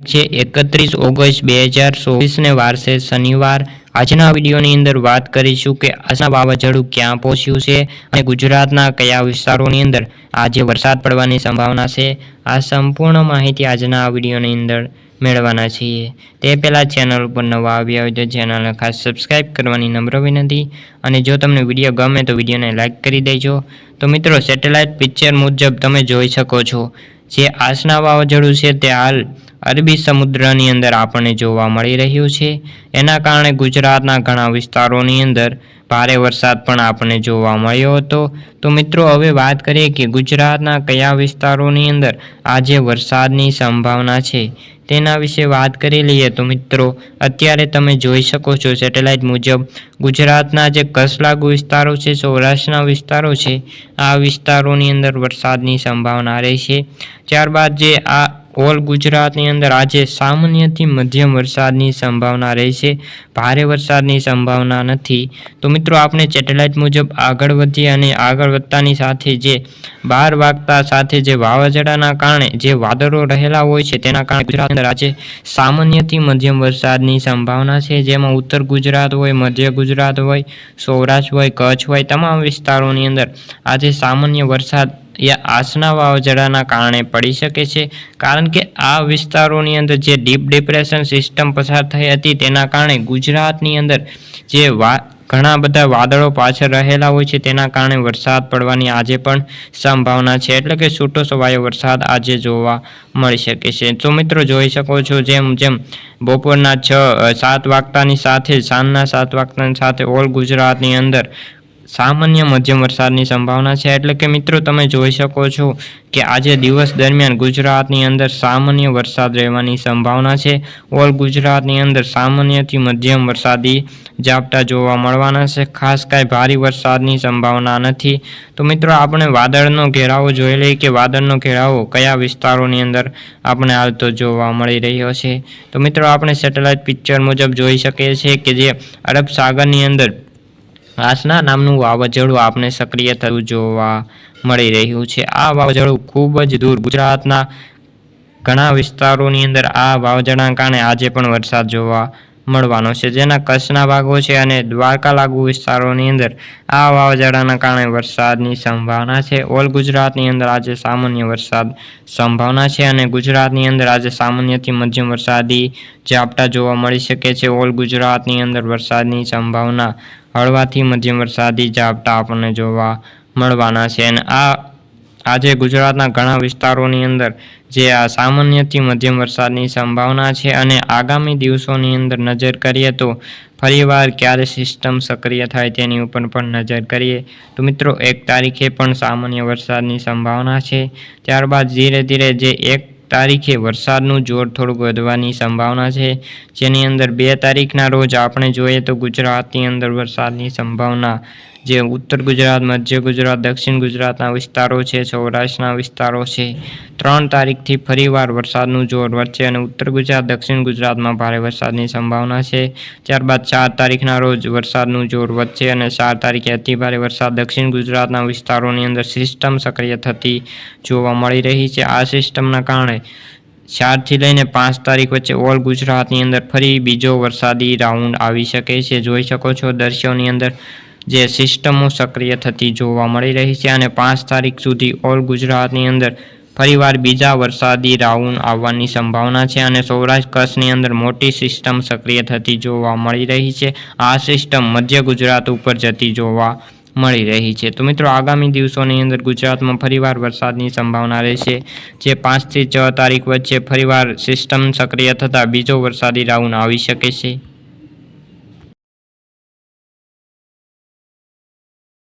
છે એકત્રીસ ઓગસ્ટ બે હજાર ચોવીસને વારસે શનિવાર. આજના વિડીયોની અંદર વાત કરીશું કે આજના વાવાઝોડું ક્યાં પહોંચ્યું છે અને ગુજરાતના કયા વિસ્તારોની અંદર આજે વરસાદ પડવાની સંભાવના છે. આ સંપૂર્ણ માહિતી આજના વિડીયોની અંદર મેળવવાના છીએ. તે પહેલાં ચેનલ ઉપર નવા આવ્યા હોય તો ચેનલને ખાસ સબસ્ક્રાઈબ કરવાની નમ્ર વિનંતી અને જો તમને વીડિયો ગમે તો વિડીયોને લાઇક કરી દેજો. તો મિત્રો સેટેલાઇટ પિક્ચર મુજબ તમે જોઈ શકો છો. જે આસના વાવાઝોડું છે તે હાલ અરબી સમુદ્રની અંદર આપણને જોવા મળી રહ્યું છે. એના કારણે ગુજરાતના ઘણા વિસ્તારોની અંદર ભારે વરસાદ પણ આપણને જોવા મળ્યો હતો. તો મિત્રો, હવે વાત કરીએ કે ગુજરાતના કયા વિસ્તારોની અંદર આજે વરસાદની સંભાવના છે. તેના વિશે વાત કરી લઈએ તો મિત્રો, અત્યારે તમે જોઈ શકો છો સેટેલાઇટ મુજબ ગુજરાતના જે કસલાગુ વિસ્તારો છે, સૌરાષ્ટ્રના વિસ્તારો છે, આ વિસ્તારોની અંદર વરસાદની સંભાવના રહેશે. ત્યારબાદ જે આ ઓલ ગુજરાતની અંદર આજે સામાન્યથી મધ્યમ વરસાદની સંભાવના રહેશે ભારે વરસાદની સંભાવના નથી. તો મિત્રો, આપણે સેટેલાઇટ મુજબ આગળ વધીએ અને આગળ વધતાની સાથે જે બાર વાગતા સાથે જે વાવાઝોડાના કારણે જે વાદળો રહેલા હોય છે, તેના કારણે ગુજરાત અંદર આજે સામાન્યથી મધ્યમ વરસાદની સંભાવના છે. જેમાં ઉત્તર ગુજરાત હોય, મધ્ય ગુજરાત હોય, સૌરાષ્ટ્ર હોય, કચ્છ હોય, તમામ વિસ્તારોની અંદર આજે સામાન્ય વરસાદ એ આસના વાવાઝોડાના કારણે પડી શકે છે. કારણ કે આ વિસ્તારોની અંદર જે ડીપ ડિપ્રેશન સિસ્ટમ પસાર થઈ હતી તેના કારણે ગુજરાતની અંદર જે વા, ઘણા બધા વાદળો પાછળ રહેલા હોય છે તેના કારણે વરસાદ પડવાની આજે પણ સંભાવના છે. એટલે કે છૂટો છવાયો વરસાદ આજે જોવા મળી શકે છે. તો મિત્રો જોઈ શકો છો જેમ જેમ બપોરના છ સાત વાગતાની સાથે, સાંજના સાત વાગતાની સાથે ઓલ ગુજરાતની અંદર સામાન્ય મધ્યમ વરસાદની સંભાવના છે. એટલે કે મિત્રો, તમે જોઈ શકો છો કે આજે દિવસ દરમિયાન ગુજરાતની અંદર સામાન્ય વરસાદ રહેવાની સંભાવના છે. ઓલ ગુજરાતની અંદર સામાન્યથી મધ્યમ વરસાદી ઝાપટા જોવા મળવાના છે. ખાસ કાંઈ ભારે વરસાદની સંભાવના નથી. તો મિત્રો, આપણે વાદળનો ઘેરાવો જોઈ લઈએ કે વાદળનો ઘેરાવો કયા વિસ્તારોની અંદર આપણે હાલતો જોવા મળી રહ્યો છે. તો મિત્રો, આપણે સેટેલાઇટ પિક્ચર મુજબ જોઈ શકીએ છીએ કે જે અરબ સાગરની અંદર આસના નામનું વાવાઝોડું આપણે સક્રિય થયું જોવા મળી રહ્યું છે. આ વાવાઝોડું ખૂબ જ દૂર ગુજરાતના ઘણા વિસ્તારોની અંદર આ વાવાઝોડાના કારણે આજે પણ વરસાદ જોવા મળવાનો છે. જેના કચ્છના ભાગો છે અને દ્વારકા લાગુ વિસ્તારોની અંદર આ વાવાઝોડાના કારણે વરસાદની સંભાવના છે. ઓલ ગુજરાતની અંદર આજે સામાન્ય વરસાદ સંભાવના છે અને ગુજરાતની અંદર આજે સામાન્યથી મધ્યમ વરસાદી ઝાપટા જોવા મળી શકે છે. ઓલ ગુજરાતની અંદર વરસાદની સંભાવના હળવાથી મધ્યમ વરસાદી ઝાપટા આપણને જોવા મળવાના છે. અને આ આજે ગુજરાતના ઘણા વિસ્તારોની અંદર જે આ સામાન્યથી મધ્યમ વરસાદની સંભાવના છે અને આગામી દિવસોની અંદર નજર કરીએ તો ફરીવાર ક્યારે સિસ્ટમ સક્રિય થાય તેની ઉપર પણ નજર કરીએ. તો મિત્રો, એક તારીખે પણ સામાન્ય વરસાદની સંભાવના છે. ત્યારબાદ ધીરે ધીરે જે એક તારીખે વરસાદનું જોર થોડું વધવાની સંભાવના છે. જેની અંદર બે તારીખના રોજ આપણે જોઈએ તો ગુજરાતની અંદર વરસાદની સંભાવના જે ઉત્તર ગુજરાત મધ્ય ગુજરાત, દક્ષિણ ગુજરાતના વિસ્તારો છે, સૌરાષ્ટ્રના વિસ્તારો છે. ત્રણ તારીખથી ફરીવાર વરસાદનું જોર વધશે અને ઉત્તર ગુજરાત, દક્ષિણ ગુજરાતમાં ભારે વરસાદની સંભાવના છે. ત્યારબાદ ચાર તારીખના રોજ વરસાદનું જોર વધશે અને ચાર તારીખે અતિભારે વરસાદ દક્ષિણ ગુજરાતના વિસ્તારોની અંદર સિસ્ટમ સક્રિય થતી જોવા મળી રહી છે. આ સિસ્ટમના કારણે ચારથી લઈને પાંચ તારીખ વચ્ચે ઓલ ગુજરાતની અંદર ફરી બીજો વરસાદી રાઉન્ડ આવી શકે છે. જોઈ શકો છો દ્રશ્યોની અંદર જે સિસ્ટમો સક્રિય થતી જોવા મળી રહી છે અને પાંચ તારીખ સુધી ઓલ ગુજરાતની અંદર ફરીવાર બીજા વરસાદી રાઉન્ડ આવવાની સંભાવના છે અને સૌરાષ્ટ્ર કચ્છની અંદર મોટી સિસ્ટમ સક્રિય થતી જોવા મળી રહી છે. આ સિસ્ટમ મધ્ય ગુજરાત ઉપર જતી જોવા મળી રહી છે. તો મિત્રો, આગામી દિવસોની અંદર ગુજરાતમાં ફરીવાર વરસાદની સંભાવના રહેશે. જે પાંચથી છ તારીખ વચ્ચે ફરીવાર સિસ્ટમ સક્રિય થતાં બીજો વરસાદી રાઉન્ડ આવી શકે છે.